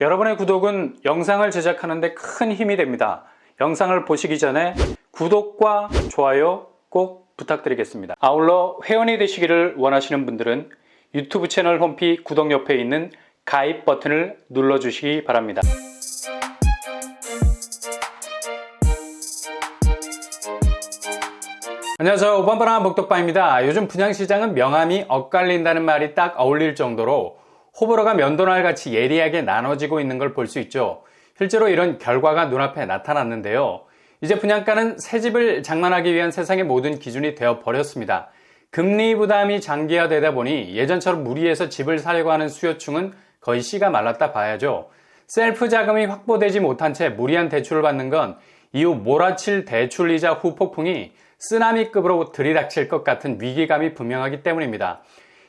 여러분의 구독은 영상을 제작하는 데 큰 힘이 됩니다. 영상을 보시기 전에 구독과 좋아요 꼭 부탁드리겠습니다. 아울러 회원이 되시기를 원하시는 분들은 유튜브 채널 홈피 구독 옆에 있는 가입 버튼을 눌러주시기 바랍니다. 안녕하세요. 오반바람 복덕바입니다. 요즘 분양시장은 명암이 엇갈린다는 말이 딱 어울릴 정도로 호불호가 면도날 같이 예리하게 나눠지고 있는 걸 볼 수 있죠. 실제로 이런 결과가 눈앞에 나타났는데요. 이제 분양가는 새 집을 장만하기 위한 세상의 모든 기준이 되어 버렸습니다. 금리 부담이 장기화되다 보니 예전처럼 무리해서 집을 사려고 하는 수요층은 거의 씨가 말랐다 봐야죠. 셀프 자금이 확보되지 못한 채 무리한 대출을 받는 건 이후 몰아칠 대출이자 후폭풍이 쓰나미급으로 들이닥칠 것 같은 위기감이 분명하기 때문입니다.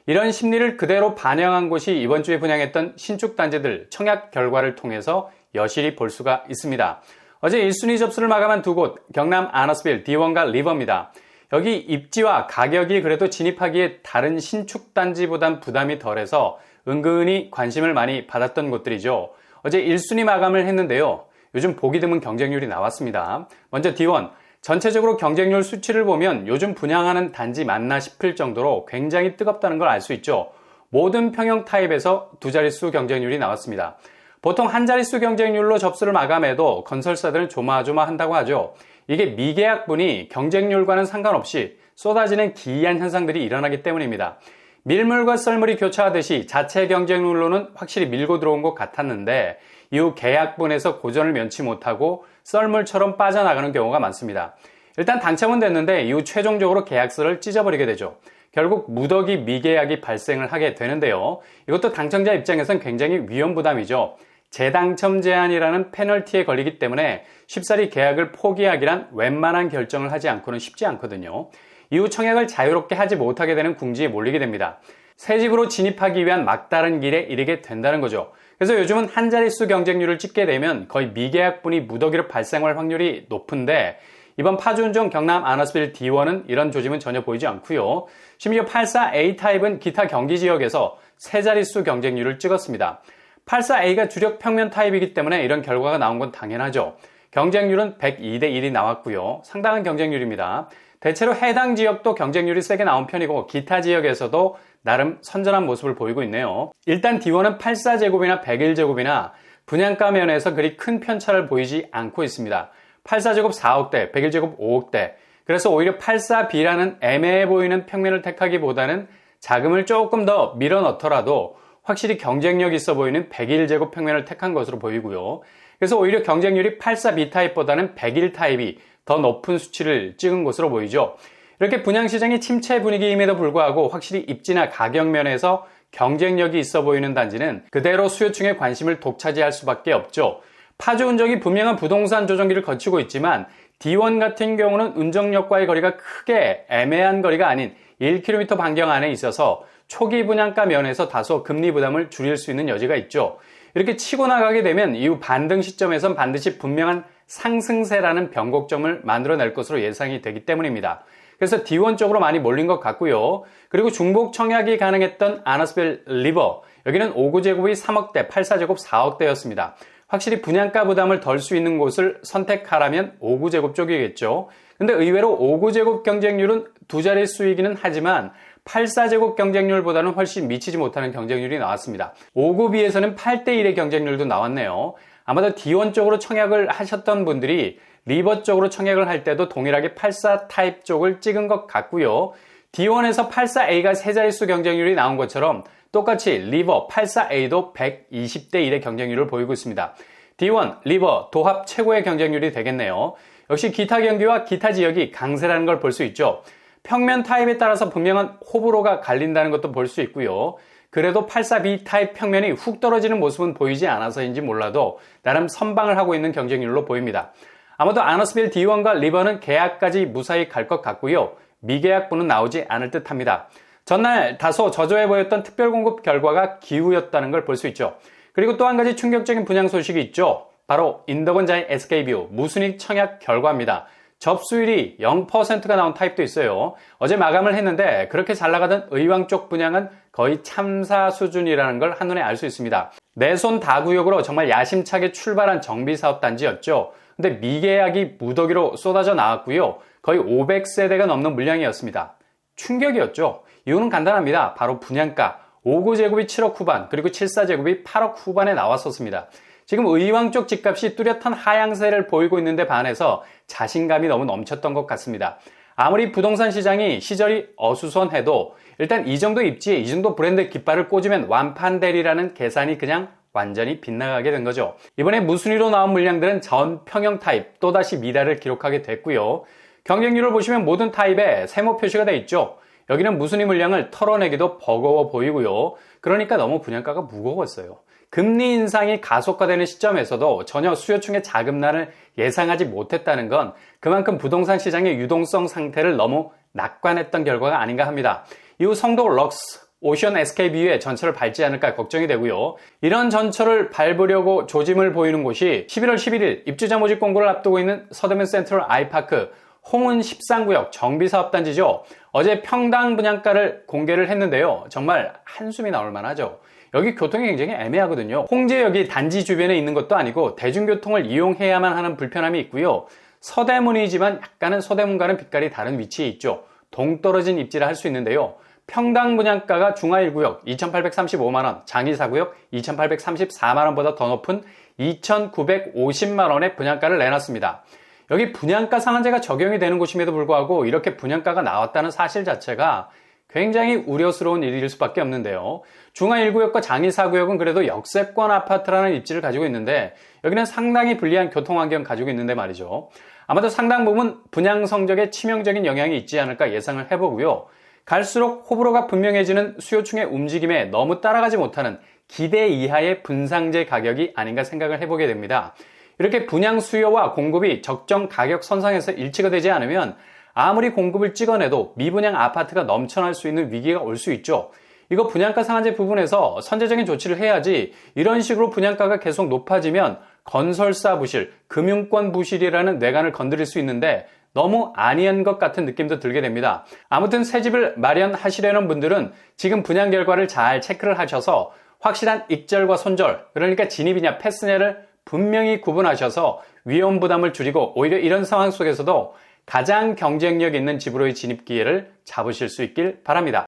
이런 심리를 그대로 반영한 곳이 이번 주에 분양했던 신축 단지들 청약 결과를 통해서 여실히 볼 수가 있습니다. 어제 1순위 접수를 마감한 두 곳, 경남 아너스빌 D1과 리버입니다. 여기 입지와 가격이 그래도 진입하기에 다른 신축 단지보단 부담이 덜해서 은근히 관심을 많이 받았던 곳들이죠. 어제 1순위 마감을 했는데요. 요즘 보기 드문 경쟁률이 나왔습니다. 먼저 D1. 전체적으로 경쟁률 수치를 보면 요즘 분양하는 단지 맞나 싶을 정도로 굉장히 뜨겁다는 걸 알 수 있죠. 모든 평형 타입에서 두 자릿수 경쟁률이 나왔습니다. 보통 한 자릿수 경쟁률로 접수를 마감해도 건설사들은 조마조마한다고 하죠. 이게 미계약분이 경쟁률과는 상관없이 쏟아지는 기이한 현상들이 일어나기 때문입니다. 밀물과 썰물이 교차하듯이 자체 경쟁률로는 확실히 밀고 들어온 것 같았는데 이후 계약분에서 고전을 면치 못하고 썰물처럼 빠져나가는 경우가 많습니다. 일단 당첨은 됐는데 이후 최종적으로 계약서를 찢어버리게 되죠. 결국 무더기 미계약이 발생을 하게 되는데요. 이것도 당첨자 입장에선 굉장히 위험 부담이죠. 재당첨 제한이라는 페널티에 걸리기 때문에 쉽사리 계약을 포기하기란 웬만한 결정을 하지 않고는 쉽지 않거든요. 이후 청약을 자유롭게 하지 못하게 되는 궁지에 몰리게 됩니다. 새 집으로 진입하기 위한 막다른 길에 이르게 된다는 거죠. 그래서 요즘은 한 자릿수 경쟁률을 찍게 되면 거의 미계약분이 무더기로 발생할 확률이 높은데 이번 파주운정 경남 아너스빌 D1은 이런 조짐은 전혀 보이지 않고요. 심지어 84A 타입은 기타 경기 지역에서 세 자릿수 경쟁률을 찍었습니다. 84A가 주력 평면 타입이기 때문에 이런 결과가 나온 건 당연하죠. 경쟁률은 102대 1이 나왔고요. 상당한 경쟁률입니다. 대체로 해당 지역도 경쟁률이 세게 나온 편이고 기타 지역에서도 나름 선전한 모습을 보이고 있네요. 일단 D1은 84제곱이나 101제곱이나 분양가 면에서 그리 큰 편차를 보이지 않고 있습니다. 84제곱 4억대, 101제곱 5억대. 그래서 오히려 84B라는 애매해 보이는 평면을 택하기보다는 자금을 조금 더 밀어 넣더라도 확실히 경쟁력 있어 보이는 101제곱 평면을 택한 것으로 보이고요. 그래서 오히려 경쟁률이 84B 타입보다는 101 타입이 더 높은 수치를 찍은 것으로 보이죠. 이렇게 분양시장이 침체 분위기임에도 불구하고 확실히 입지나 가격 면에서 경쟁력이 있어 보이는 단지는 그대로 수요층의 관심을 독차지할 수밖에 없죠. 파주 운정이 분명한 부동산 조정기를 거치고 있지만 D1 같은 경우는 운정역과의 거리가 크게 애매한 거리가 아닌 1km 반경 안에 있어서 초기 분양가 면에서 다소 금리 부담을 줄일 수 있는 여지가 있죠. 이렇게 치고 나가게 되면 이후 반등 시점에선 반드시 분명한 상승세라는 변곡점을 만들어낼 것으로 예상이 되기 때문입니다. 그래서 D1 쪽으로 많이 몰린 것 같고요. 그리고 중복 청약이 가능했던 아너스빌 리버 여기는 5구제곱이 3억대, 8사제곱 4억대였습니다. 확실히 분양가 부담을 덜 수 있는 곳을 선택하라면 5구제곱 쪽이겠죠. 근데 의외로 5구제곱 경쟁률은 두 자릿수이기는 하지만 8사제곱 경쟁률보다는 훨씬 미치지 못하는 경쟁률이 나왔습니다. 5구비에서는 8대1의 경쟁률도 나왔네요. 아마도 D1 쪽으로 청약을 하셨던 분들이 리버 쪽으로 청약을 할 때도 동일하게 84 타입 쪽을 찍은 것 같고요. D1에서 84A가 세 자릿수 경쟁률이 나온 것처럼 똑같이 리버 84A도 120대 1의 경쟁률을 보이고 있습니다. D1, 리버 도합 최고의 경쟁률이 되겠네요. 역시 기타 경기와 기타 지역이 강세라는 걸 볼 수 있죠. 평면 타입에 따라서 분명한 호불호가 갈린다는 것도 볼 수 있고요. 그래도 84B 타입 평면이 훅 떨어지는 모습은 보이지 않아서인지 몰라도 나름 선방을 하고 있는 경쟁률로 보입니다. 아마도 아너스빌 D1과 리버는 계약까지 무사히 갈 것 같고요. 미계약분은 나오지 않을 듯 합니다. 전날 다소 저조해 보였던 특별 공급 결과가 기후였다는 걸 볼 수 있죠. 그리고 또 한 가지 충격적인 분양 소식이 있죠. 바로 인덕원자의 SK뷰 무순익 청약 결과입니다. 접수율이 0%가 나온 타입도 있어요. 어제 마감을 했는데 그렇게 잘 나가던 의왕 쪽 분양은 거의 참사 수준이라는 걸 한눈에 알 수 있습니다. 내 손 다구역으로 정말 야심차게 출발한 정비사업 단지였죠. 근데 미계약이 무더기로 쏟아져 나왔고요. 거의 500세대가 넘는 물량이었습니다. 충격이었죠. 이유는 간단합니다. 바로 분양가 5구 제곱이 7억 후반 그리고 74제곱이 8억 후반에 나왔었습니다. 지금 의왕 쪽 집값이 뚜렷한 하향세를 보이고 있는데 반해서 자신감이 너무 넘쳤던 것 같습니다. 아무리 부동산 시장이 시절이 어수선해도 일단 이 정도 입지에 이 정도 브랜드 깃발을 꽂으면 완판대리라는 계산이 그냥 완전히 빗나가게 된 거죠. 이번에 무순위로 나온 물량들은 전 평형 타입 또다시 미달을 기록하게 됐고요. 경쟁률을 보시면 모든 타입에 세모 표시가 돼 있죠. 여기는 무순위 물량을 털어내기도 버거워 보이고요. 그러니까 너무 분양가가 무거웠어요. 금리 인상이 가속화되는 시점에서도 전혀 수요층의 자금난을 예상하지 못했다는 건 그만큼 부동산 시장의 유동성 상태를 너무 낙관했던 결과가 아닌가 합니다. 이후 성도 럭스, 오션 SKBU의 전철을 밟지 않을까 걱정이 되고요. 이런 전철을 밟으려고 조짐을 보이는 곳이 11월 11일 입주자 모집 공고를 앞두고 있는 서대문 센트럴 아이파크 홍은 13구역 정비사업단지죠. 어제 평당 분양가를 공개를 했는데요. 정말 한숨이 나올 만하죠. 여기 교통이 굉장히 애매하거든요. 홍제역이 단지 주변에 있는 것도 아니고 대중교통을 이용해야만 하는 불편함이 있고요. 서대문이지만 약간은 서대문과는 빛깔이 다른 위치에 있죠. 동떨어진 입지를 할 수 있는데요. 평당 분양가가 중하 1구역 2,835만원, 장이 4구역 2,834만원보다 더 높은 2,950만원의 분양가를 내놨습니다. 여기 분양가 상한제가 적용이 되는 곳임에도 불구하고 이렇게 분양가가 나왔다는 사실 자체가 굉장히 우려스러운 일일 수밖에 없는데요. 중하 1구역과 장이 4구역은 그래도 역세권 아파트라는 입지를 가지고 있는데 여기는 상당히 불리한 교통환경 가지고 있는데 말이죠. 아마도 상당 부분 분양 성적에 치명적인 영향이 있지 않을까 예상을 해보고요. 갈수록 호불호가 분명해지는 수요층의 움직임에 너무 따라가지 못하는 기대 이하의 분상제 가격이 아닌가 생각을 해보게 됩니다. 이렇게 분양 수요와 공급이 적정 가격 선상에서 일치가 되지 않으면 아무리 공급을 찍어내도 미분양 아파트가 넘쳐날 수 있는 위기가 올 수 있죠. 이거 분양가 상한제 부분에서 선제적인 조치를 해야지 이런 식으로 분양가가 계속 높아지면 건설사 부실, 금융권 부실이라는 뇌관을 건드릴 수 있는데 너무 아니한 것 같은 느낌도 들게 됩니다. 아무튼 새 집을 마련하시려는 분들은 지금 분양 결과를 잘 체크를 하셔서 확실한 익절과 손절, 그러니까 진입이냐 패스냐를 분명히 구분하셔서 위험 부담을 줄이고 오히려 이런 상황 속에서도 가장 경쟁력 있는 집으로의 진입 기회를 잡으실 수 있길 바랍니다.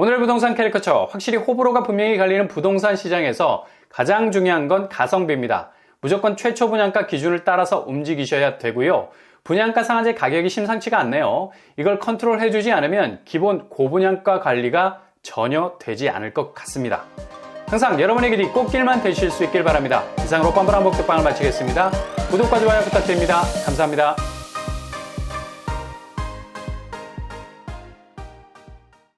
오늘 부동산 캐리커처 확실히 호불호가 분명히 갈리는 부동산 시장에서 가장 중요한 건 가성비입니다. 무조건 최초 분양가 기준을 따라서 움직이셔야 되고요. 분양가 상한제 가격이 심상치가 않네요. 이걸 컨트롤 해주지 않으면 기본 고분양가 관리가 전혀 되지 않을 것 같습니다. 항상 여러분의 길이 꽃길만 되실 수 있길 바랍니다. 이상으로 뻔뻔한 복덕방을 마치겠습니다. 구독과 좋아요 부탁드립니다. 감사합니다.